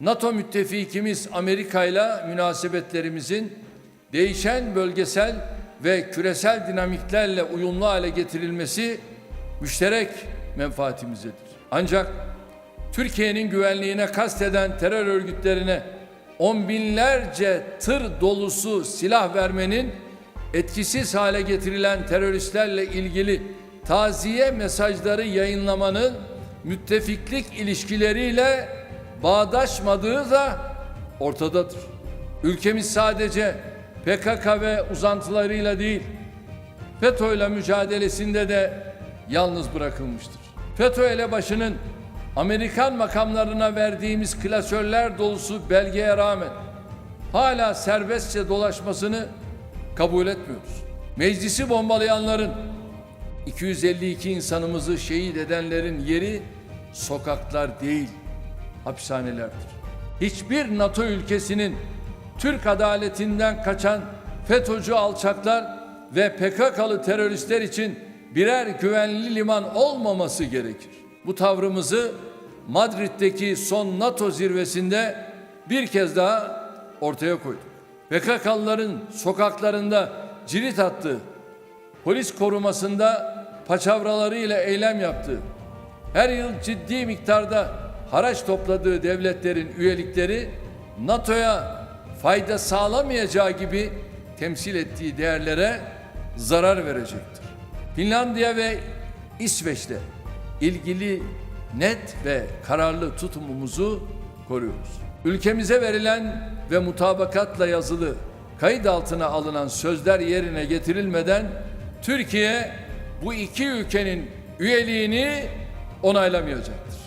NATO müttefikimiz Amerika ile münasebetlerimizin değişen bölgesel ve küresel dinamiklerle uyumlu hale getirilmesi müşterek menfaatimizdedir. Ancak Türkiye'nin güvenliğine kasteden terör örgütlerine on binlerce tır dolusu silah vermenin etkisiz hale getirilen teröristlerle ilgili taziye mesajları yayınlamanın müttefiklik ilişkileriyle bağdaşmadığı da ortadadır. Ülkemiz sadece PKK ve uzantılarıyla değil, FETÖ'yle mücadelesinde de yalnız bırakılmıştır. FETÖ elebaşının Amerikan makamlarına verdiğimiz klasörler dolusu belgeye rağmen hala serbestçe dolaşmasını kabul etmiyoruz. Meclisi bombalayanların 252 insanımızı şehit edenlerin yeri sokaklar değil, hapishanelerdir. Hiçbir NATO ülkesinin Türk adaletinden kaçan FETÖ'cü alçaklar ve PKK'lı teröristler için birer güvenli liman olmaması gerekir. Bu tavrımızı Madrid'deki son NATO zirvesinde bir kez daha ortaya koyduk. PKK'lıların sokaklarında cirit attığı, polis korumasında paçavralarıyla eylem yaptığı, her yıl ciddi miktarda haraç topladığı devletlerin üyelikleri NATO'ya fayda sağlamayacağı gibi temsil ettiği değerlere zarar verecektir. Finlandiya ve İsveç'le ilgili net ve kararlı tutumumuzu koruyoruz. Ülkemize verilen ve mutabakatla yazılı kayıt altına alınan sözler yerine getirilmeden Türkiye bu iki ülkenin üyeliğini onaylamayacaktır.